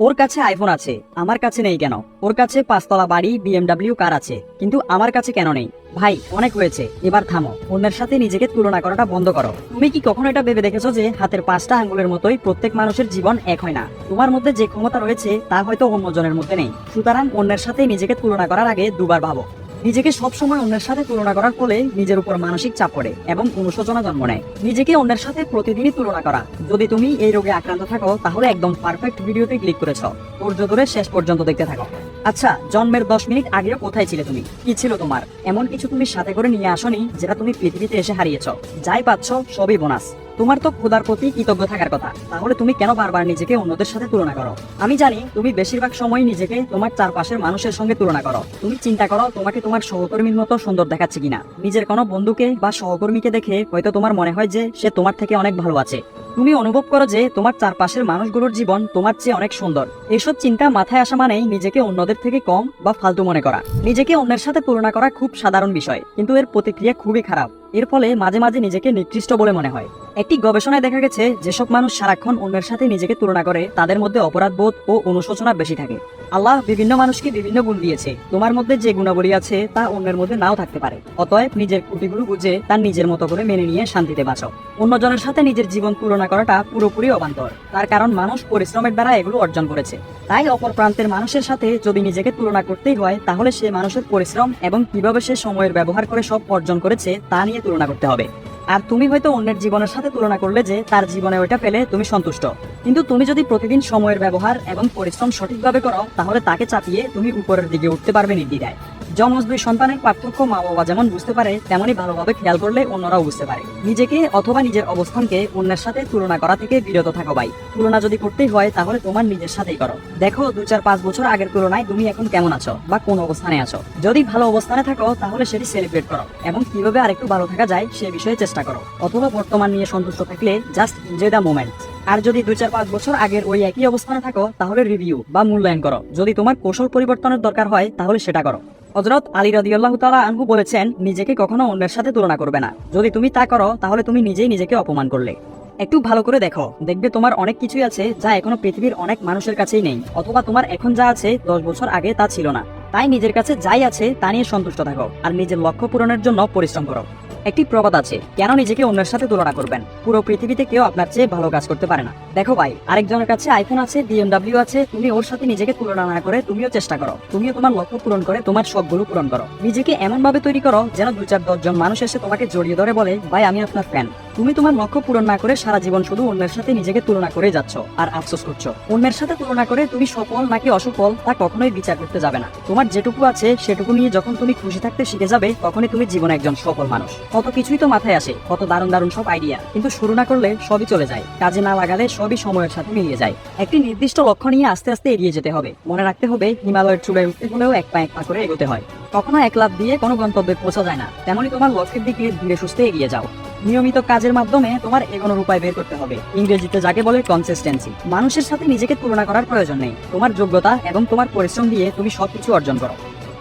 ওর কাছে আইফোন আছে, আমার কাছে নেই কেন? ওর কাছে পাঁচতলা বাড়ি বিএমডাব্লিউ কার আছে, কিন্তু আমার কাছে কেন নেই? ভাই, অনেক হয়েছে, এবার থামো। অন্যের সাথে নিজেকে তুলনা করাটা বন্ধ করো। তুমি কি কখনো এটা ভেবে দেখেছ যে হাতের পাঁচটা আঙ্গুলের মতোই প্রত্যেক মানুষের জীবন এক হয় না? তোমার মধ্যে যে ক্ষমতা রয়েছে, তা হয়তো অন্যজনের মধ্যে নেই। সুতরাং অন্যের সাথে নিজেকে তুলনা করার আগে দুবার ভাবো। নিজেকে সবসময় অন্যের সাথে তুলনা করার ফলে নিজের উপর মানসিক চাপ পড়ে এবং অনুশোচনা জন্ম নেয়। নিজেকে অন্যের সাথে প্রতিদিনই তুলনা করা। যদি তুমি এই রোগে আক্রান্ত থাকো, তাহলে একদম পারফেক্ট ভিডিওতে ক্লিক করেছ। ধৈর্য ধরে শেষ পর্যন্ত দেখতে থাকো। আচ্ছা জন্মের দশ মিনিট আগেও কোথায় ছিলে তুমি? কি ছিল তোমার? এমন কিছু তুমি সাথে করে নিয়ে আসনি, যেটা তুমি পৃথিবীতে এসে হারিয়েছ। যাই পাচ্ছ, সবই বোনাস তোমার তো খোদার প্রতি কৃতজ্ঞ থাকার কথা। তাহলে তুমি কেন বারবার নিজেকে অন্যদের সাথে তুলনা করো? আমি জানি তুমি বেশিরভাগ সময় নিজেকে তোমার চারপাশের মানুষের সঙ্গে তুলনা করো। তুমি চিন্তা করো তোমাকে তোমার সহকর্মীর মতো সুন্দর দেখাচ্ছে কিনা। নিজের কোনো বন্ধুকে বা সহকর্মীকে দেখে হয়তো তোমার মনে হয় যে সে তোমার থেকে অনেক ভালো আছে। তুমি অনুভব করো যে তোমার চারপাশের মানুষগুলোর জীবন তোমার চেয়ে অনেক সুন্দর। এসব চিন্তা মাথায় আসা মানেই নিজেকে অন্যদের থেকে কম বা ফালতু মনে করা। নিজেকে অন্যের সাথে তুলনা করা খুব সাধারণ বিষয়, কিন্তু এর প্রতিক্রিয়া খুবই খারাপ। এর ফলে মাঝে মাঝে নিজেকে নিকৃষ্ট বলে মনে হয়। একটি গবেষণায় দেখা গেছে, যেসব মানুষ সারাক্ষণ অন্যের সাথে নিজেকে তুলনা করে, তাদের মধ্যে অপরাধবোধ ও অনুশোচনা বেশি থাকে। আল্লাহ বিভিন্ন মানুষকে বিভিন্ন গুণ দিয়েছে। তোমার মধ্যে যে গুণাবলী আছে, তা অন্যের মধ্যে নাও থাকতে পারে। অতএব নিজের ত্রুটিগুলো বুঝে তার নিজের মতো করে মেনে নিয়ে শান্তিতে বাঁচো। অন্যজনের সাথে নিজের জীবন তুলনা করাটা পুরোপুরি অবান্তর। তার কারণ মানুষ পরিশ্রমের দ্বারা এগুলো অর্জন করেছে। তাই অপর প্রান্তের মানুষের সাথে যদি নিজেকে তুলনা করতেই হয়, তাহলে সে মানুষের পরিশ্রম এবং কীভাবে সে সময়ের ব্যবহার করে সব অর্জন করেছে, তা নিয়ে তুলনা করতে হবে। আর তুমি হয়তো অন্যের জীবনের সাথে তুলনা করলে যে তার জীবনে ওইটা পেলে তুমি সন্তুষ্ট। কিন্তু তুমি যদি প্রতিদিন সময়ের ব্যবহার এবং পরিশ্রম সঠিকভাবে করো, তাহলে তাকে চাপিয়ে তুমি উপরের দিকে উঠতে পারবে নির্দ্বিধায় যমজ দুই সন্তানের পার্থক্য মা বাবা যেমন বুঝতে পারে তেমনই ভালোভাবে খেয়াল করলে অন্যরাও বুঝতে পারে। নিজেকে অথবা নিজের অবস্থানকে অন্যের সাথে তুলনা করা থেকে বিরত থাকো ভাই। তুলনা যদি করতেই হয়, তাহলে তোমার নিজের সাথেই করো। দেখো দু চার পাঁচ বছর আগের তুলনায় তুমি এখন কেমন আছো বা কোন অবস্থানে আছো? যদি ভালো অবস্থানে থাকো, তাহলে সেটি সেলিব্রেট করো এবং কীভাবে আরেকটু ভালো থাকা যায় সে বিষয়ে চেষ্টা করো। অথবা বর্তমান নিয়ে সন্তুষ্ট থাকলে জাস্ট এনজয় দ্য মোমেন্ট আর যদি দুই চার পাঁচ বছর আগের ওই একই অবস্থানে থাকো, তাহলে রিভিউ বা মূল্যায়ন করো। যদি তোমার কৌশল পরিবর্তনের দরকার হয়, তাহলে সেটা করো। হজরত আলী রাজিউল্লাহ তালা আনহু বলেছেন, নিজেকে কখনো অন্যের সাথে তুলনা করবে না। যদি তুমি তা করো, তাহলে তুমি নিজেই নিজেকে অপমান করলে। একটু ভালো করে দেখো, দেখবে তোমার অনেক কিছুই আছে যা এখনও পৃথিবীর অনেক মানুষের কাছেই নেই, অথবা তোমার এখন যা আছে দশ বছর আগে তা ছিল না। তাই নিজের কাছে যাই আছে তা নিয়ে সন্তুষ্ট থাকো, আর নিজের লক্ষ্য পূরণের জন্য পরিশ্রম করো। একটি প্রবাদ আছে, কেন নিজেকে অন্যের সাথে তুলনা করবেন? পুরো পৃথিবীতে কেউ আপনার চেয়ে ভালো কাজ করতে পারে না। দেখো ভাই, আরেকজনের কাছে আইফোন আছে বিএমডাব্লিউ আছে, তুমি ওর সাথে নিজেকে তুলনা না করে তুমিও চেষ্টা করো। তুমিও তোমার লক্ষ্য পূরণ করে, তোমার সবগুলো পূরণ করো। নিজেকে এমন ভাবে তৈরি করো যেন দু চার দশজন মানুষ এসে তোমাকে জড়িয়ে ধরে বলে, ভাই, আমি আপনার ফ্যান তুমি তোমার লক্ষ্য পূরণ না করে সারা জীবন শুধু অন্যের সাথে নিজেকে তুলনা করে যাচ্ছ আর আফসোস করছ। অন্যের সাথে তুলনা করে তুমি সফল নাকি অসফল, তা কখনোই বিচার করতে যাবে না। তোমার যেটুকু আছে, সেটুকু নিয়ে যখন তুমি খুশি থাকতে শিখে যাবে, তখনই তুমি জীবনে একজন সফল মানুষ। কত কিছুই তো মাথায় আসে, কত দারুণ দারুণ সব আইডিয়া কিন্তু শুরু না করলে সবই চলে যায়। কাজে না লাগালে সবই সময়ের সাথে মিলিয়ে যায়। একটি নির্দিষ্ট লক্ষ্য নিয়ে আস্তে আস্তে এগিয়ে যেতে হবে। মনে রাখতে হবে, হিমালয়ের চূড়ায় উঠতে হলেও এক পা এক পা করে এগোতে হয়। কখনো এক লাভ দিয়ে কোনো গন্তব্যে পৌঁছা যায় না। তেমনই তোমার লক্ষ্যের দিকে ধীরে সুস্থে এগিয়ে যাও। নিয়মিত কাজের মাধ্যমে তোমার এগোনোর উপায় বের করতে হবে। ইংরেজিতে যাকে বলে কনসিস্টেন্সি মানুষের সাথে নিজেকে তুলনা করার প্রয়োজন নেই। তোমার যোগ্যতা এবং তোমার পরিশ্রম দিয়ে তুমি সবকিছু অর্জন করো।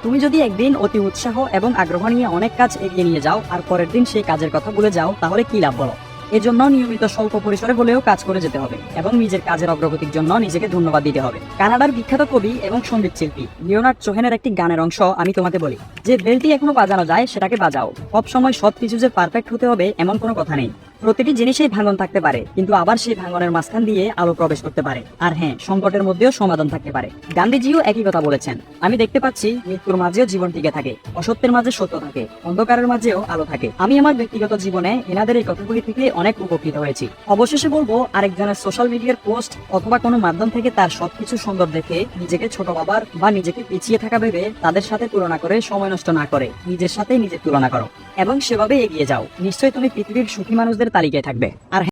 তুমি যদি একদিন অতি উৎসাহ এবং আগ্রহ নিয়ে অনেক কাজ এগিয়ে নিয়ে যাও আর পরের দিন সেই কাজের কথা ভুলে যাও, তাহলে কি লাভ বলো? এজন্য নিয়মিত স্বল্প পরিসরে হলেও কাজ করে যেতে হবে এবং নিজের কাজের অগ্রগতির জন্য নিজেকে ধন্যবাদ দিতে হবে। কানাডার বিখ্যাত কবি এবং সংগীত শিল্পী লিওনার্ড চোহেনের একটি গানের অংশ আমি তোমাকে বলি। যে বেলটি এখনও বাজানো যায় সেটাকে বাজাও। সব সময় সব কিছু যে পারফেক্ট হতে হবে এমন কোনো কথা নেই। প্রতিটি জিনিসেই ভাঙন থাকতে পারে, কিন্তু আবার সেই ভাঙনের মাঝখান দিয়ে আলো প্রবেশ করতে পারে। আর হ্যাঁ সংকটের মধ্যেও সমাধান থাকতে পারে। গান্ধীজিও একই কথা বলেছেন। আমি দেখতে পাচ্ছি, মৃত্যুর মাঝেও জীবন টিকে থাকে, অসত্যের মাঝে সত্য থাকে, অন্ধকারের মাঝেও আলো থাকে। আমি আমার ব্যক্তিগত জীবনে এনাদের এই কথাগুলি থেকে অনেক উপকৃত হয়েছি। অবশেষে বলব, আরেকজনের সোশ্যাল মিডিয়ার পোস্ট অথবা কোনো মাধ্যম থেকে তার সবকিছু সুন্দর দেখে নিজেকে ছোট বাবার বা নিজেকে পিছিয়ে থাকা ভেবে তাদের সাথে তুলনা করে সময় নষ্ট না করে। নিজের সাথে নিজের তুলনা করো এবং সেভাবে এগিয়ে যাও। নিশ্চয়ই তুমি পৃথিবীর সুখী মানুষদের তালিকায় থাকবে। আর